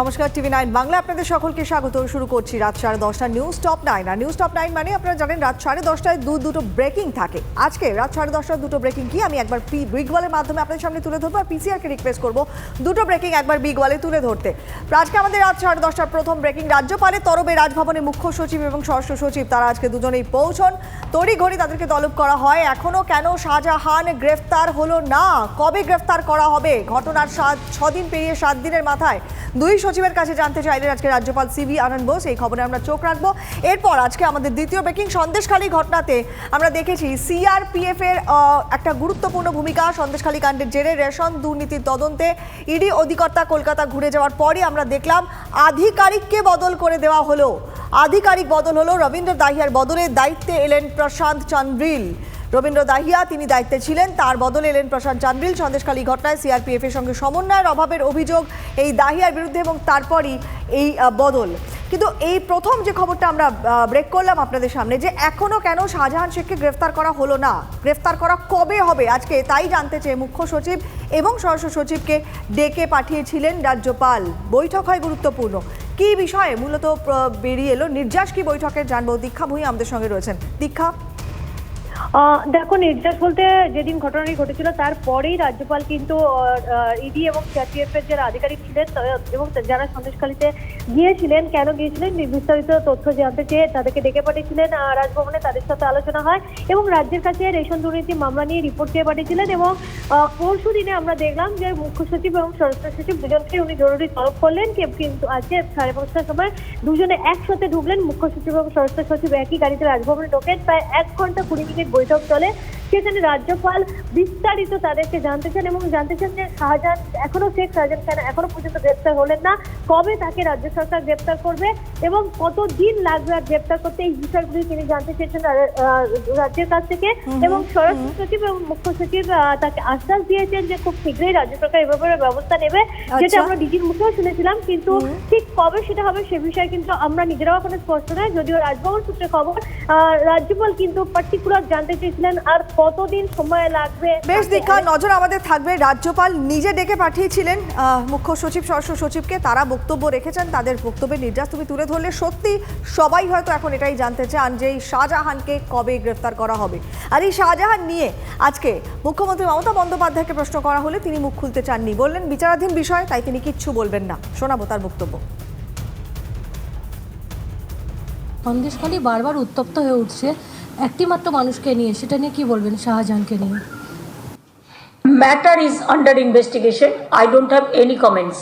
নমস্কার, TV nine Bangla আপনাদের সকলকে স্বাগত। শুরু করছি রাত সাড়ে দশটা নিউজ টপ নাইন আর নিউজ টপ নাইন মানে আপনারা জানেন, রাত সাড়ে দশটায় দু দুটো ব্রেকিং থাকে। আজকে রাত সাড়ে দশটায় দুটো ব্রেকিং কি? আমি একবার পি বিগ ওয়ালের মাধ্যমে আপনাদের সামনে তুলে ধরবো আর পিসিআরকে রিকোয়েস্ট করব দুটো ব্রেকিং একবার বিগ ওয়ালে তুলে ধরতে। আজকে আমাদের রাত সাড়ে দশটার প্রথম ব্রেকিং রাজ্যপালের তরবে রাজভবনে মুখ্য সচিব এবং স্বরাষ্ট্র সচিব তারা আজকে দুজনেই পৌঁছন। তড়ি ঘড়ি তাদেরকে তলব করা হয়। এখনও কেন শাহজাহান গ্রেফতার হলো না? কবে গ্রেফতার করা হবে? ঘটনার সাত ছদিন পেরিয়ে সাত দিনের মাথায় দুই সচিবের কাছে জানতে চাইলেন আজকে রাজ্যপাল সিভি আনন্দ বোস এই খবরে আমরা চোখ রাখব। এরপর আজকে আমাদের দ্বিতীয় ব্রেকিং সন্দেশখালী ঘটনাতে আমরা দেখেছি সিআরপিএফ এর একটা গুরুত্বপূর্ণ ভূমিকা। সন্দেশখালী কাণ্ডের জেরে রেশন দুর্নীতির তদন্তে ইডি অধিকর্তা কলকাতা ঘুরে যাওয়ার পরই আমরা দেখলাম আধিকারিককে বদল করে দেওয়া হলো। আধিকারিক বদল হলো রবীন্দ্র দাহিয়ার বদলে দায়িত্বে এলেন প্রশান্ত চন্দ্রিল। রবীন্দ্র দাহিয়া, তিনি দায়িত্বে ছিলেন। তার বদলে এলেন প্রশান্ত চান্দ্রিল। সন্দেশখালী ঘটনায় সিআরপিএফ এর সঙ্গে সমন্বয়ের অভাবের অভিযোগ, এই দাহিয়ার বিরুদ্ধে এবং তারপরই এই বদল। কিন্তু এই প্রথম যে খবরটা আমরা ব্রেক করলাম আপনাদের সামনে যে এখনও কেন শাহজাহান শেখকে গ্রেফতার করা হলো না? গ্রেফতার করা কবে হবে? আজকে তাই জানতে চেয়ে মুখ্য সচিব এবং স্বরাষ্ট্র সচিবকে ডেকে পাঠিয়েছিলেন রাজ্যপাল। বৈঠক হয় গুরুত্বপূর্ণ। কি বিষয়ে মূলত বেরিয়ে এলো? নির্যাস কি বৈঠকে জানব দীক্ষা ভূঁই আমাদের সঙ্গে রয়েছেন। দীক্ষা? দেখো নির্যাস বলতে যেদিন ঘটনাটি ঘটেছিল, তারপরেই রাজ্যপাল কিন্তু ইডি এবং সিআরপিএফ এর যারা আধিকারিক ছিলেন এবং যারা সন্দেশখালীতে গিয়েছিলেন, কেন গিয়েছিলেন বিস্তারিত তথ্য জানতে চেয়ে তাদেরকে ডেকে পাঠিয়েছিলেন রাজভবনে তাদের সাথে আলোচনা হয়, এবং রাজ্যের কাছে রেশন দুর্নীতি মামলা নিয়ে রিপোর্ট চেয়ে পাঠিয়েছিলেন, এবং পরশু দিনে আমরা দেখলাম যে মুখ্য সচিব এবং স্বরাষ্ট্র সচিব দুজনকে উনি জরুরি তলব করলেন কিন্তু আজকে সাড়ে পাঁচটার সময় দুজনে একসাথে ঢুকলেন, মুখ্য সচিব এবং স্বরাষ্ট্র সচিব একই গাড়িতে রাজভবনে ঢোকেন, প্রায় এক ঘণ্টা কুড়ি মিনিট বৈঠক চলে। সেখানে রাজ্যপাল। বিস্তারিত তাদেরকে জানতে চান এবং জানতে চান যে শাহজাহান এখনও শেখ শাহজাহান কেন এখনও পর্যন্ত গ্রেপ্তার হলেন না কবে তাকে রাজ্য সরকার গ্রেপ্তার করবে এবং কত দিন লাগবে আর গ্রেপ্তার করতে এই বিষয়গুলি তিনি জানতে চেয়েছেন রাজ্যের কাছ থেকে। এবং স্বরাষ্ট্র সচিব এবং মুখ্য সচিব তাকে আশ্বাস দিয়েছেন যে খুব শীঘ্রই রাজ্য সরকার এ ব্যাপারে ব্যবস্থা নেবে যেটা আচ্ছা। আমরা ডিজির মুখেও শুনেছিলাম কিন্তু ঠিক কবে সেটা হবে সে বিষয়ে কিন্তু আমরা নিজেরাও এখনও স্পষ্ট নয় যদিও রাজভবন সূত্রে খবর আহ, রাজ্যপাল কিন্তু পার্টিকুলার জানতে চেয়েছিলেন আর কতদিন সময় লাগবে? বেশ দীক্ষা নজর আমাদের থাকবে। রাজ্যপাল নিজে ডেকে পাঠিয়েছিলেন আহ, মুখ্য সচিব স্বরাষ্ট্র সচিবকে। তারা বক্তব্য রেখেছেন তাদের বক্তব্যের নির্যাস তুমি তুলে ধরলে। সত্যি সবাই হয়তো এখন এটাই জানতে চান যে এই শাহজাহানকে কবে গ্রেফতার করা হবে। আর এই শাহজাহান নিয়ে আজকে মুখ্যমন্ত্রী মমতা বন্দ্যোপাধ্যায়কে প্রশ্ন করা হলে তিনি মুখ খুলতে চাননি। বললেন বিচারাধীন বিষয় তাই তিনি কিচ্ছু বলবেন না। শোনাবো তার বক্তব্য। সন্দেশখালী বারবার উত্তপ্ত হয়ে উঠছে। একটি মাত্র মানুষকে নিয়ে সেটা নিয়ে কি বলবেন শাহজাহানকে নিয়ে is under investigation. I don't have any comments.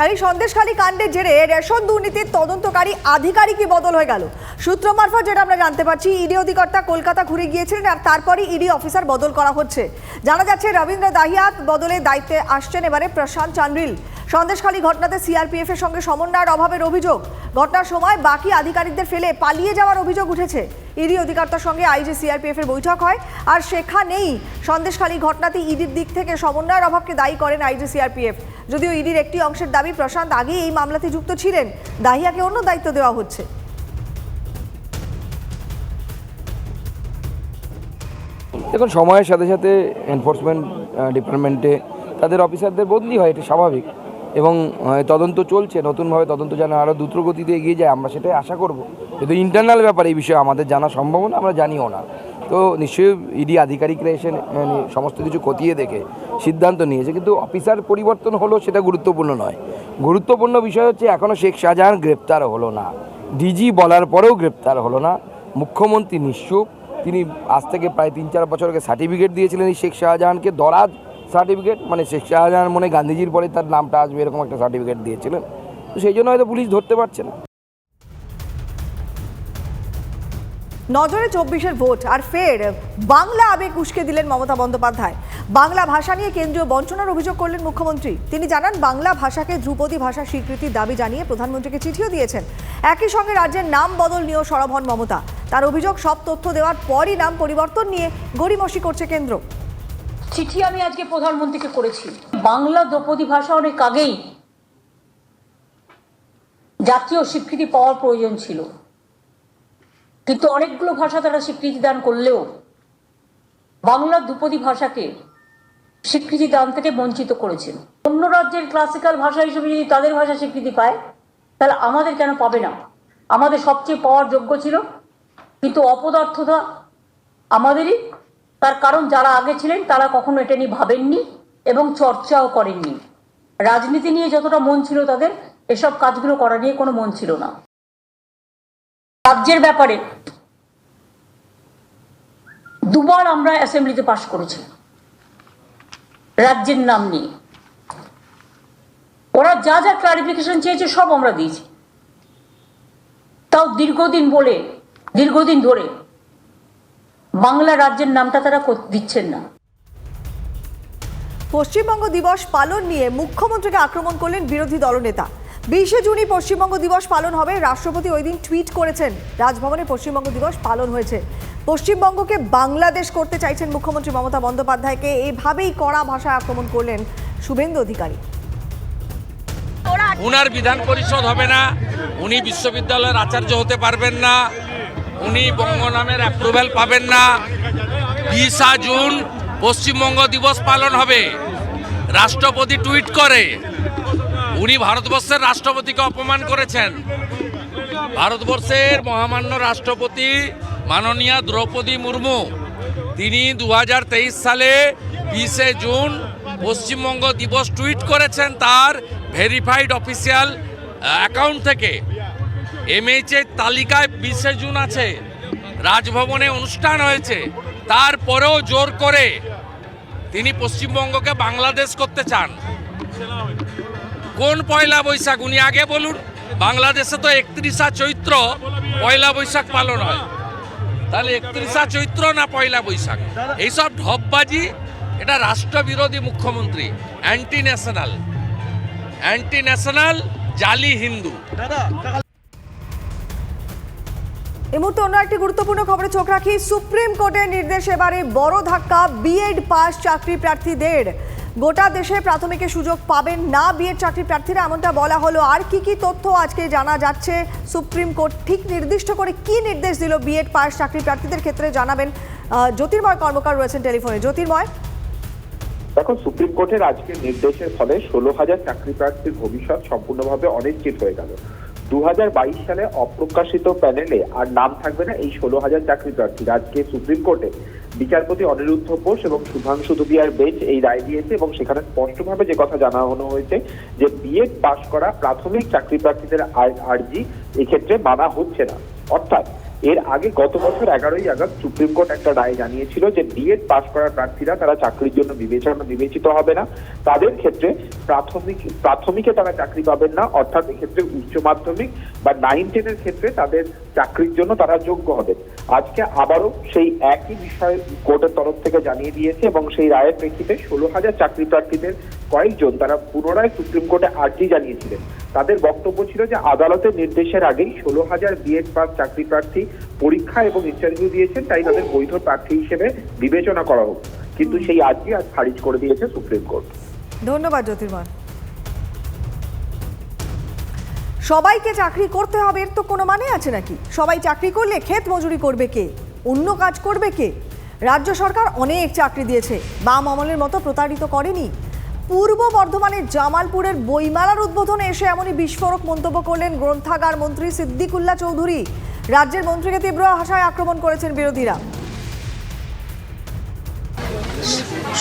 আর এই সন্দেশখালী কাণ্ডের জেরে রেশন দুর্নীতির তদন্তকারী আধিকারিকই বদল হয়ে গেল সূত্র মারফত যেটা আমরা জানতে পারছি ইডি অধিকর্তা কলকাতা ঘুরে গিয়েছিলেন আর তারপরই ইডি অফিসার বদল করা হচ্ছে জানা যাচ্ছে রবীন্দ্র দাহিয়াত বদলে দায়িত্বে আসছেন এবারে প্রশান্ত চান্দ্রিল সন্দেশখালী ঘটনাতে সিআরপিএফ এর সঙ্গে সমন্বয়ের অভাবের অভিযোগ। ঘটনার সময় বাকি আধিকারিকদের ফেলে পালিয়ে যাওয়ার অভিযোগ উঠেছে। ইডি অধিকর্তার সঙ্গে আইজি সিআরপিএফ এর বৈঠক হয় আর সেখানেই সন্দেশখালী ঘটনাতে ইডির দিক থেকে সমন্বয়ের অভাবকে দায়ী করেন আইজি সিআরপিএফ। যদিও ইডির একটি অংশের দাবি, প্রশান্ত আগেই এই মামলাতে যুক্ত ছিলেন। দাহিয়াকে অন্য দায়িত্ব দেওয়া হচ্ছে। দেখুন, সময়ের সাথে সাথে এনফোর্সমেন্ট ডিপার্টমেন্টে তাদের অফিসারদের বদলি হয়, এটা স্বাভাবিক। এবং তদন্ত চলছে নতুনভাবে তদন্ত যেন আরও দ্রুতগতিতে এগিয়ে যায় আমরা সেটাই আশা করব। কিন্তু ইন্টারনাল ব্যাপারে এই বিষয়ে আমাদের জানা সম্ভব না আমরা জানিও না। তো নিশ্চয়ই ইডি আধিকারিকরা এসে আহ, সমস্ত কিছু খতিয়ে দেখে সিদ্ধান্ত নিয়েছে কিন্তু অফিসার পরিবর্তন হলো সেটা গুরুত্বপূর্ণ নয়। গুরুত্বপূর্ণ বিষয় হচ্ছে এখনও শেখ শাহজাহান গ্রেপ্তার হলো না। ডিজি বলার পরেও গ্রেপ্তার হলো না। মুখ্যমন্ত্রী নিশ্চুপ তিনি আজ থেকে প্রায় তিন চার বছর আগে সার্টিফিকেট দিয়েছিলেন এই শেখ শাহজাহানকে দরাজ সার্টিফিকেট মানে শাহজাহান মনে গান্ধীজির পরে তার নামটা আসবে, এরকম একটা সার্টিফিকেট দিয়েছিলেন। তো সেই জন্য হয়তো পুলিশ ধরতে পারছে না। নজরে চব্বিশের ভোট, আর ফের বাংলা আবেগ উস্কে দিলেন মমতা বন্দ্যোপাধ্যায়। বাংলা ভাষা নিয়ে কেন্দ্রীয় বঞ্চনার অভিযোগ করলেন মুখ্যমন্ত্রী। তিনি জানান, বাংলা ভাষাকে ধ্রুপদী ভাষা স্বীকৃতির দাবি জানিয়ে প্রধানমন্ত্রীকে চিঠিও দিয়েছেন। একই সঙ্গে রাজ্যের নাম বদল নিয়েও সরব হন মমতা। তার অভিযোগ, সব তথ্য দেওয়ার পরই নাম পরিবর্তন নিয়ে গড়িমসি করছে কেন্দ্র। চিঠি আমি আজকে প্রধানমন্ত্রীকে করেছি। বাংলা দ্রৌপদী ভাষা অনেক আগেই জাতীয় স্বীকৃতি পাওয়ার প্রয়োজন ছিল। কিন্তু অনেকগুলো ভাষা তারা স্বীকৃতি দান করলেও বাংলা দ্রুপদী ভাষাকে স্বীকৃতি দান থেকে বঞ্চিত করেছেন। অন্য রাজ্যের ক্লাসিক্যাল ভাষা হিসেবে যদি তাদের ভাষা স্বীকৃতি পায়, তাহলে আমাদের কেন পাবে না? আমাদের সবচেয়ে পাওয়ার যোগ্য ছিল, কিন্তু অপদার্থতা আমাদেরই তার কারণ যারা আগে ছিলেন, তারা কখনো এটা নিয়ে ভাবেননি এবং চর্চাও করেননি। রাজনীতি নিয়ে যতটা মন ছিল তাদের, এসব কাজগুলো করা নিয়ে কোনো মন ছিল না। রাজ্যের ব্যাপারে দুবার আমরা অ্যাসেম্বলিতে পাশ করেছি। রাজ্যের নাম নিয়ে। ওরা যা যা ক্লারিফিকেশন চেয়েছে, সব আমরা দিয়েছি। তাও দীর্ঘদিন বলে, দীর্ঘদিন ধরে বাংলা রাজ্যের নামটা তারা দিচ্ছেন না। পশ্চিমবঙ্গ দিবস পালন নিয়ে মুখ্যমন্ত্রীকে আক্রমণ করলেন বিরোধী দলনেতা। বিশে জুনই পশ্চিমবঙ্গ দিবস পালন হবে। রাষ্ট্রপতি ওই দিন টুইট করেছেন রাজভবনে পশ্চিমবঙ্গ দিবস পালন হয়েছে। পশ্চিমবঙ্গকে বাংলাদেশ করতে চাইছেন মুখ্যমন্ত্রী মমতা বন্দ্যোপাধ্যায়কে। এভাবেই কড়া ভাষায় আক্রমণ করলেন শুভেন্দু অধিকারী। উনার বিধান পরিষদ হবে না। উনি বিশ্ববিদ্যালয়ের আচার্য হতে পারবেন না। উনি বঙ্গ নামের অ্যাপ্রুভেল পাবেন না। বিশা জুন পশ্চিমবঙ্গ দিবস পালন হবে। রাষ্ট্রপতি টুইট করে। উনি ভারতবর্ষের রাষ্ট্রপতিকে অপমান করেছেন। ভারতবর্ষের মহামান্য রাষ্ট্রপতি মাননীয়া দ্রৌপদী মুর্মু, তিনি দু হাজার তেইশ সালে বিশে জুন পশ্চিমবঙ্গ দিবস টুইট করেছেন তার ভেরিফাইড অফিসিয়াল অ্যাকাউন্ট থেকে। এমএইচ এর তালিকায় বিশে জুন আছে। রাজভবনে অনুষ্ঠান হয়েছে। তারপরেও জোর করে তিনি পশ্চিমবঙ্গকে বাংলাদেশ করতে চান। কোন পয়লা বৈশাখ? উনি আগে বলুন, বাংলাদেশে তো একত্রিশা চৈত্র পয়লা বৈশাখ পালন হয়। তাহলে একত্রিশা চৈত্র না পয়লা বৈশাখ? এইসব ঢপবাজি, এটা রাষ্ট্রবিরোধী মুখ্যমন্ত্রী অ্যান্টি ন্যাশনাল অ্যান্টি ন্যাশনাল জালি হিন্দু। এই মুহূর্তে অন্য একটি গুরুত্বপূর্ণ খবরে চোখ রাখি। সুপ্রিম কোর্টের নির্দেশ এবারে বড় ধাক্কা বিএড পাস চাকরি প্রার্থীদের। গোটা দেশে প্রাথমিকের সুযোগ পাবেন না বিএড চাকরি প্রার্থীরা, এমনটা বলা হলো। আর কি কি তথ্য আজকে জানা যাচ্ছে? সুপ্রিম কোর্ট ঠিক নির্দিষ্ট করে কি নির্দেশ দিল বিএড পাস চাকরি প্রার্থীদের ক্ষেত্রে জানাবেন জ্যোতির্ময় কর্মকার রয়েছেন টেলিফোনে। জ্যোতির্ময়? দেখো, সুপ্রিম কোর্টের আজকের নির্দেশের ফলে ষোলো হাজার চাকরি প্রার্থীর ভবিষ্যৎ সম্পূর্ণভাবে অনিশ্চিত হয়ে গেল। দু হাজার বাইশ সালে অপ্রকাশিত প্যানেলে আর নাম থাকবে না এই ষোলো হাজার চাকরি প্রার্থীর আজকে সুপ্রিম কোর্টে বিচারপতি অনিরুদ্ধ বোস এবং সুধাংশু দুবিয়ার বেঞ্চ এই রায় দিয়েছে এবং সেখানে স্পষ্টভাবে যে কথা জানানো হয়েছে যে বিএড পাশ করা প্রাথমিক চাকরি প্রার্থীদের আর্জি এক্ষেত্রে মানা হচ্ছে না। অর্থাৎ এর আগে গত বছর এগারোই আগস্ট সুপ্রিম কোর্ট একটা রায় জানিয়েছিল যে বিএড পাশ করা প্রার্থীরা তারা চাকরির জন্য বিবেচনা বিবেচিত হবে না। তাদের ক্ষেত্রে প্রাথমিক প্রাথমিকে তারা চাকরি পাবেন না, অর্থাৎ এক্ষেত্রে উচ্চ মাধ্যমিক বা নাইন টেনের ক্ষেত্রে তাদের চাকরির জন্য তারা যোগ্য হবে আজকে আবারও সেই একই বিষয়ে কোর্টের তরফ থেকে জানিয়ে দিয়েছে এবং সেই রায়ের প্রেক্ষিতে ষোলো হাজার চাকরি প্রার্থীদের কয়েকজন তারা পুনরায় সুপ্রিম কোর্টে আর্জি জানিয়েছিলেন। তাদের বক্তব্য ছিল যে আদালতের নির্দেশের আগেই ষোলো হাজার বিএড পাস চাকরি প্রার্থী পরীক্ষা এবং ইন্টারভিউ দিয়েছেন, তাই তাদের বৈধ প্রার্থী হিসেবে বিবেচনা করা হোক। কিন্তু সেই আর্জি আজ খারিজ করে দিয়েছে সুপ্রিম কোর্ট। ধন্যবাদ জ্যোতির্ময়। সবাইকে চাকরি করতে হবে, এর তো কোনো মানে আছে নাকি? সবাই চাকরি করলে ক্ষেত মজুরি করবে কে? অন্য কাজ করবে কে? রাজ্য সরকার অনেক চাকরি দিয়েছে, বাম আমলের মতো প্রতারিত করেনি। পূর্ব বর্ধমানের জামালপুরের বইমেলার উদ্বোধনে এসে এমনই বিস্ফোরক মন্তব্য করলেন গ্রন্থাগার মন্ত্রী সিদ্দিকুল্লাহ চৌধুরী। রাজ্যের মন্ত্রীকে তীব্র ভাষায় আক্রমণ করেছেন বিরোধীরা।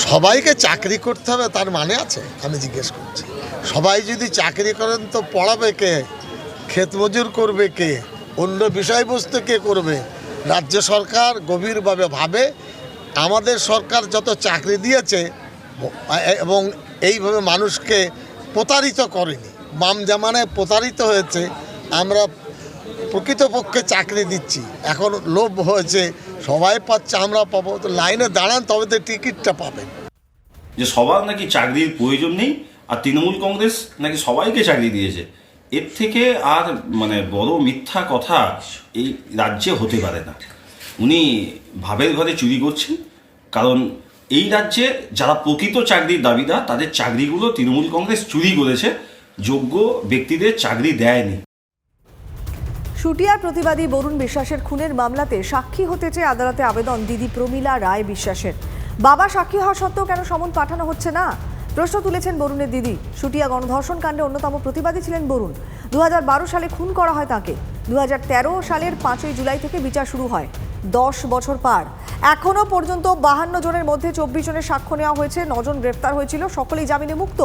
সবাইকে চাকরি করতে হবে, তার মানে আছে? আমি জিজ্ঞেস করছি। সবাই যদি চাকরি করেন তো পড়াবে কে? ক্ষেত মজুর করবে কে? অন্য বিষয়বস্তু কে করবে? রাজ্য সরকার গভীরভাবে ভাবে, আমাদের সরকার যত চাকরি দিয়েছে, এবং এইভাবে মানুষকে প্রতারিত করেনি। বাম জামানায় প্রতারিত হয়েছে, আমরা প্রকৃতপক্ষে চাকরি দিচ্ছি। এখন লোভ হয়েছে, সবাই পাচ্ছে, আমরা পাবো। তো লাইনে দাঁড়ান, তবে তো টিকিটটা পাবেন। যে সবার নাকি চাকরির প্রয়োজন নেই, আর তৃণমূল কংগ্রেস নাকি সবাইকে চাকরি দিয়েছে। এর থেকে আর মানে বড় মিথ্যা কথা এই রাজ্যে হতে পারে না। উনি ভাবের ঘরে চুরি করছেন, কারণ এই রাজ্যে যারা প্রকৃত চাকরির দাবিদার, তাদের চাকরিগুলো তৃণমূল কংগ্রেস চুরি করেছে। যোগ্য ব্যক্তিদের চাকরি দেয়নি। প্রতিবাদী বরুণ বিশ্বাসের খুনের মামলাতে সাক্ষী হতে চেয়ে আদালতে আবেদন দিদি প্রমীলা রায় বিশ্বাসের। বাবা সাক্ষী হওয়া সত্ত্বেও কেন সমন পাঠানো হচ্ছে না? প্রশ্ন তুলেছেন বরুণের দিদি। শুটিয়া গণধর্ষণ কাণ্ডে অন্যতম প্রতিবাদী ছিলেন বরুণ। দু হাজার বারো সালে খুন করা হয় তাকে। দুই হাজার তেরো সালের পাঁচই জুলাই থেকে বিচার শুরু হয়। দশ বছর পার। এখনও পর্যন্ত বাহান্ন জনের মধ্যে চব্বিশ জনের সাক্ষ্য নেওয়া হয়েছে, নজন গ্রেপ্তার হয়েছিল, সকলেই জামিনে মুক্ত।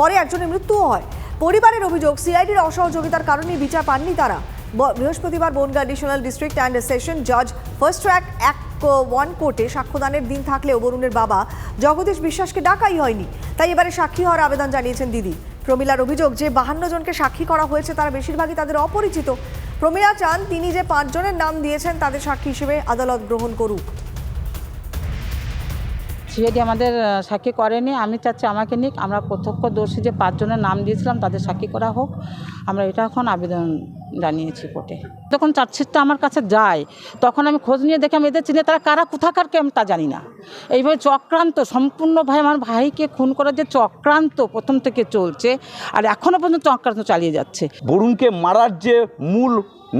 পরে একজনের মৃত্যুও হয়। পরিবারের অভিযোগ, সিআইডির অসহযোগিতার কারণে বিচার পাননি তারা। বৃহস্পতিবার Bongaon additional district and session জজ ফার্স্ট ট্র্যাক এক ওয়ান কোর্টে সাক্ষ্যদানের দিন থাকলেও বরুণের বাবা জগদীশ বিশ্বাসকে ডাকাই হয়নি। তাই এবারে সাক্ষী হওয়ার আবেদন জানিয়েছেন দিদি। প্রমিলার অভিযোগ, যে বাহান্ন জনকে সাক্ষী করা হয়েছে, তারা বেশিরভাগই তাদের অপরিচিত। প্রমিলা চান তিনি যে পাঁচজনের নাম দিয়েছেন তাদের সাক্ষী হিসেবে আদালত গ্রহণ করুক। সিআইডি আমাদের সাক্ষী করেনি, আমি চাচ্ছি আমাকে নিক, আমরা প্রত্যক্ষদর্শী যে পাঁচজনের নাম দিয়েছিলাম তাদের সাক্ষী করা হোক। আমরা এটা এখন আবেদন জানিয়েছি কোর্টে। যখন চার্জশিটটা আমার কাছে যায়, তখন আমি খোঁজ নিয়ে দেখে আমি এদের চিনে, তারা কারা, কোথাকার আমি তা জানি না। এইভাবে চক্রান্ত, সম্পূর্ণ ভাই, আমার ভাইকে খুন করার যে চক্রান্ত প্রথম থেকে চলছে, আর এখনও পর্যন্ত চক্রান্ত চালিয়ে যাচ্ছে। বরুণকে মারার যে মূল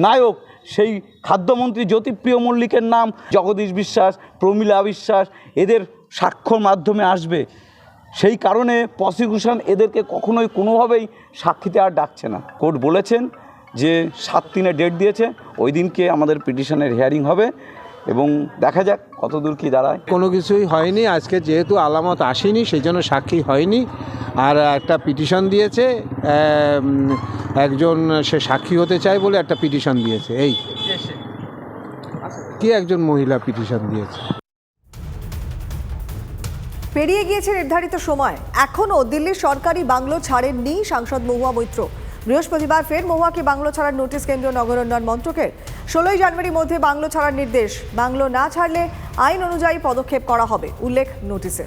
নায়ক, সেই খাদ্যমন্ত্রী জ্যোতিপ্রিয় মল্লিকের নাম, জগদীশ বিশ্বাস, প্রমীলা বিশ্বাস, এদের সাক্ষ্যর মাধ্যমে আসবে। সেই কারণে প্রসিকিউশন এদেরকে কখনোই কোনোভাবেই সাক্ষীতে আর ডাকছে না। কোর্ট বলেছেন যে সাত দিনে ডেট দিয়েছে ওই দিনকে আমাদের পিটিশনের হিয়ারিং হবে এবং দেখা যাক কতদূর কী দাঁড়ায়। কোনো কিছুই হয়নি আজকে যেহেতু আলামত আসেনি সেই জন্য সাক্ষী হয়নি। আর একটা পিটিশন দিয়েছে একজন সে সাক্ষী হতে চায় বলে একটা পিটিশন দিয়েছে এই। কি একজন মহিলা পিটিশন দিয়েছে? পেরিয়ে গিয়েছে নির্ধারিত সময়। এখনও দিল্লির সরকারি বাংলো ছাড়েননি সাংসদ মহুয়া মৈত্র। বৃহস্পতিবার ফের মহুয়াকে বাংলো ছাড়ার নোটিশ কেন্দ্রীয় নগর উন্নয়ন মন্ত্রকের। ষোলোই জানুয়ারির মধ্যে বাংলো ছাড়ার নির্দেশ। বাংলো না ছাড়লে আইন অনুযায়ী পদক্ষেপ করা হবে, উল্লেখ নোটিশে।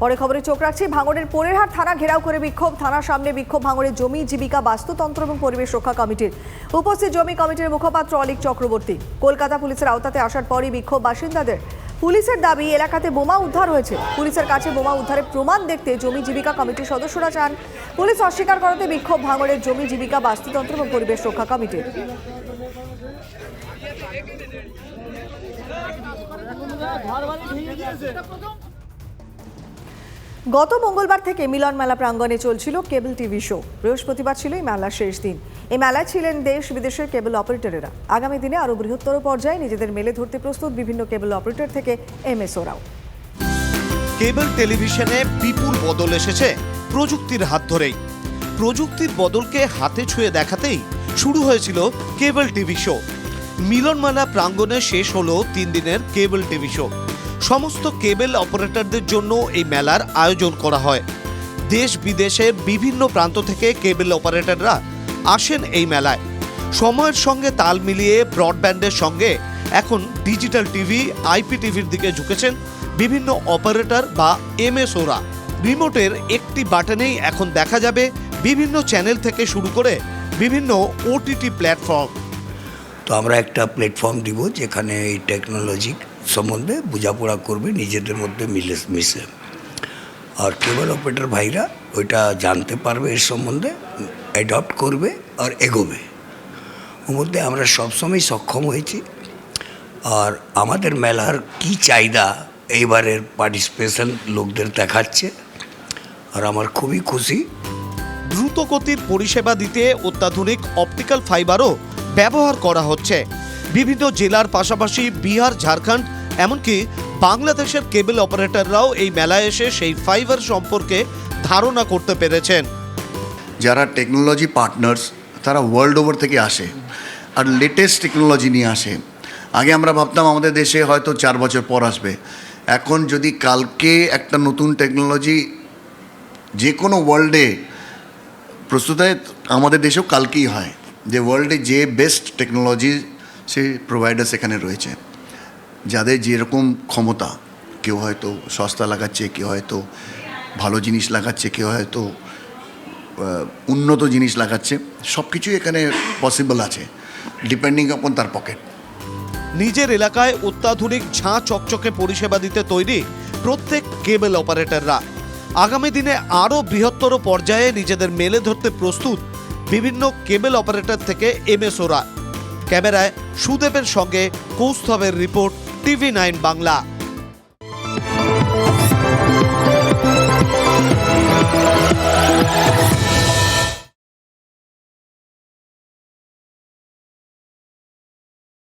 পরে খবরে চোখ রাখছি ভাঙড়ের পোরেরহাট থানা ঘেরাও করে বিক্ষোভ। থানার সামনে বিক্ষোভ ভাঙড়ের জমি, জীবিকা, বাস্তুতন্ত্র এবং পরিবেশ রক্ষা কমিটির। উপস্থিত জমি কমিটির মুখপাত্র অলিক চক্রবর্তী। কলকাতা পুলিশের আওতাতে আসার পরই বিক্ষোভ। বাসিন্দাদের, পুলিশের দাবি, এলাকাতে বোমা উদ্ধার হয়েছে। পুলিশের কাছে বোমা উদ্ধারের প্রমাণ দেখতে জমি জীবিকা কমিটির সদস্যরা চান পুলিশ অস্বীকার করাতে বিক্ষোভ ভাঙড়ের জমি, জীবিকা, বাস্তুতন্ত্র এবং পরিবেশ রক্ষা কমিটির। গত মঙ্গলবার থেকে মিলন মেলা প্রাঙ্গণে চলছিল কেবল টিভি শো। বৃহস্পতিবার ছিল এই মেলার শেষ দিন। এই মেলায় ছিলেন দেশ বিদেশের কেবল অপারেটরেরা। আগামী দিনে আরও বৃহত্তর পর্যায়ে নিজেদের মেলে ধরতে প্রস্তুত বিভিন্ন কেবল অপারেটর থেকে এমএসওরাও। কেবল টেলিভিশনে বিপুল বদল এসেছে প্রযুক্তির হাত ধরেই। প্রযুক্তির বদলকে হাতে ছুঁয়ে দেখাতেই শুরু হয়েছিল কেবল টিভি শো। মিলনমেলা প্রাঙ্গণে শেষ হলো তিন দিনের কেবল টিভি শো। সমস্ত কেবেল অপারেটরদের জন্য এই মেলার আয়োজন করা হয়। দেশ বিদেশের বিভিন্ন প্রান্ত থেকে কেবেল অপারেটররা আসেন এই মেলায়। সময়ের সঙ্গে তাল মিলিয়ে ব্রডব্যান্ডের সঙ্গে এখন ডিজিটাল টিভি, আইপি টিভির দিকে ঝুঁকেছেন বিভিন্ন অপারেটর বা এমএসওরা। রিমোটের একটি বাটনেই এখন দেখা যাবে বিভিন্ন চ্যানেল থেকে শুরু করে বিভিন্ন ওটিটি প্ল্যাটফর্ম। তো আমরা একটা প্ল্যাটফর্ম দিব যেখানে এই টেকনোলজি সম্বন্ধে বোঝাপড়া করবে, নিজেদের মধ্যে মিলে মিশে। আর কেবল অপারেটর ভাইরা ওইটা জানতে পারবে এর সম্বন্ধে অ্যাডপ্ট করবে আর এগোবে। ওর মধ্যে আমরা সবসময় সক্ষম হয়েছি। আর আমাদের মেলার কি চাহিদা এইবারের পার্টিসিপেশন লোকদের দেখাচ্ছে, আর আমার খুবই খুশি। দ্রুত গতির পরিষেবা দিতে অত্যাধুনিক অপটিক্যাল ফাইবারও ব্যবহার করা হচ্ছে। বিভিন্ন জেলার পাশাপাশি বিহার, ঝাড়খণ্ড এমনকি বাংলাদেশের কেবল অপারেটররাও এই মেলায় এসে সেই ফাইবার সম্পর্কে ধারণা করতে পেরেছেন। যারা টেকনোলজি পার্টনার্স, তারা ওয়ার্ল্ড ওভার থেকে আসে আর লেটেস্ট টেকনোলজি নিয়ে আসে। আগে আমরা ভাবতাম আমাদের দেশে হয়তো চার বছর পর আসবে। এখন যদি কালকে একটা নতুন টেকনোলজি যে কোনো ওয়ার্ল্ডে, প্রস্তুত হয়, আমাদের দেশেও কালকেই হয় যে ওয়ার্ল্ডে যে বেস্ট টেকনোলজি সে প্রোভাইডার সেখানে রয়েছে। যাদের যেরকম ক্ষমতা, কেউ হয়তো সস্তা লাগাচ্ছে, কেউ হয়তো ভালো জিনিস লাগাচ্ছে, কেউ হয়তো উন্নত জিনিস লাগাচ্ছে সব কিছুই এখানে পসিবল আছে ডিপেন্ডিং আপন তার পকেট নিজের এলাকায় অত্যাধুনিক ঝাঁ চকচকে পরিষেবা দিতে তৈরি প্রত্যেক কেবল অপারেটররা আগামী দিনে আরও বৃহত্তর পর্যায়ে নিজেদের মেলে ধরতে প্রস্তুত বিভিন্ন কেবল অপারেটর থেকে এমএসওরা। ক্যামেরায় সুদেবের সঙ্গে কৌস্তবের রিপোর্ট। TV nine Bangla.